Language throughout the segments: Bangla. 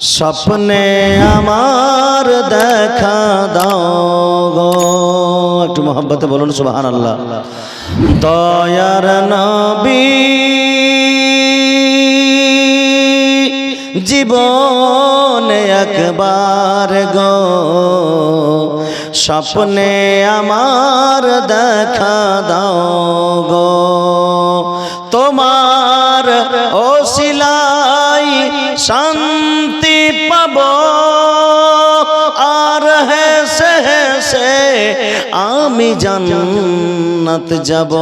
স্বপ্নে আমার দেখা দাও একটু মোহাম্মতে বলুন সুবাহান আল্লাহ দয়ার নবী জীবনে একবার গো। স্বপ্নে আমার দেখা দাও গো। তোমার শান্তি পাব। আর হেসে হেসে আমি জান্নাত যাব।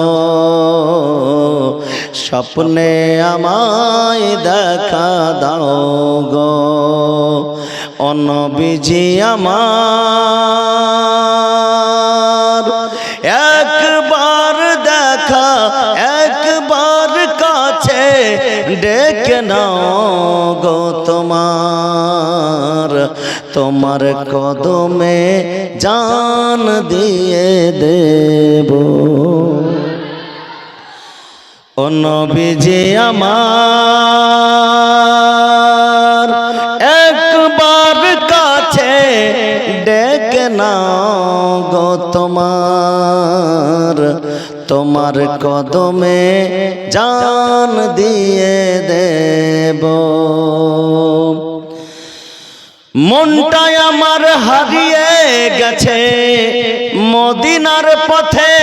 স্বপ্নে আমায় দেখা দাও গো। অনবিজি আমার। একবার ডেকে নাও গো তোমার তোমার কদমে জান দিয়ে দেব। ও নবীজি আমার, একবার কাছে ডেকে নাও গো তোমার তোমার কদমে জান দিয়ে দেব। মনটাই আমার হারিয়ে গেছে মদিনার পথে।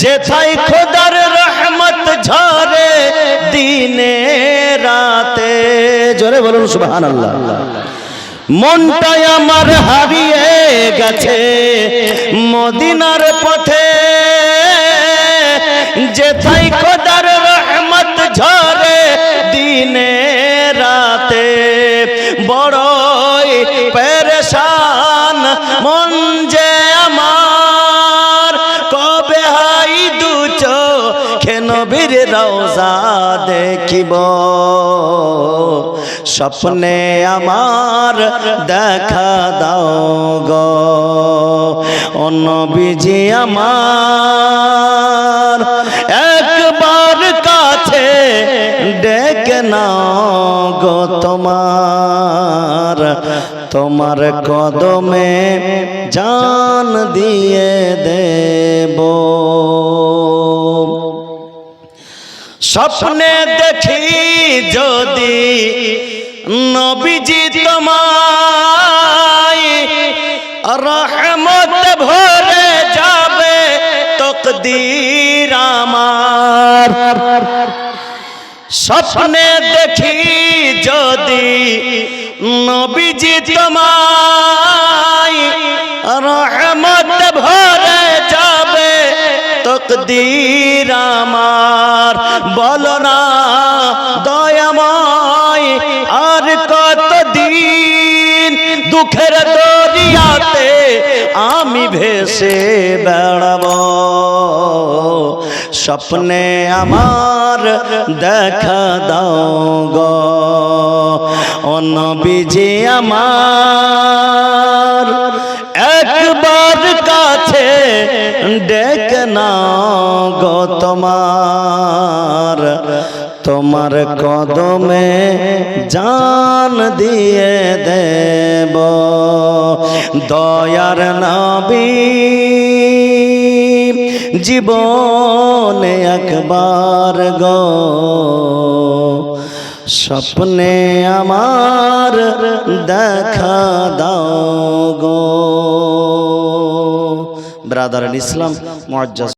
যেথায় খোদার রহমত ঝরে দিনে রাতে। জোরে বলুন সুবহান আল্লাহ মনটাই আমার হারিয়ে গেছে। মদিনার পথে যেথায় খেনবীর রওজা দেখিব। স্বপ্নে আমার দেখা দাও গো। অনবিজি আমার, একবার কাছে ডেকে নাও গো তোমার। তোমার কদমে জান দিয়ে দেব। স্বপ্নে দেখি যদি নবীজি তোমায় রহমত ভরে যাবে তকদির আমার। স্বপ্নে দেখি যদি নবীজি তোমায় রহমত ভরে তকদির আমার। বলো না, দয়াময়, আর কত দিন দুঃখের দরিয়াতে আমি ভেসে বেড়াবো? স্বপ্নে আমার দেখা দাও গো। অনবিজি আমার ডেক না গো তোমার তোমার কদমে জান দিয়ে দেব। দয়ার নবী জীবনে একবার গো। স্বপ্নে আমার দেখা দাও গো। ব্রাদার ইসলাম মুআজ্জাজ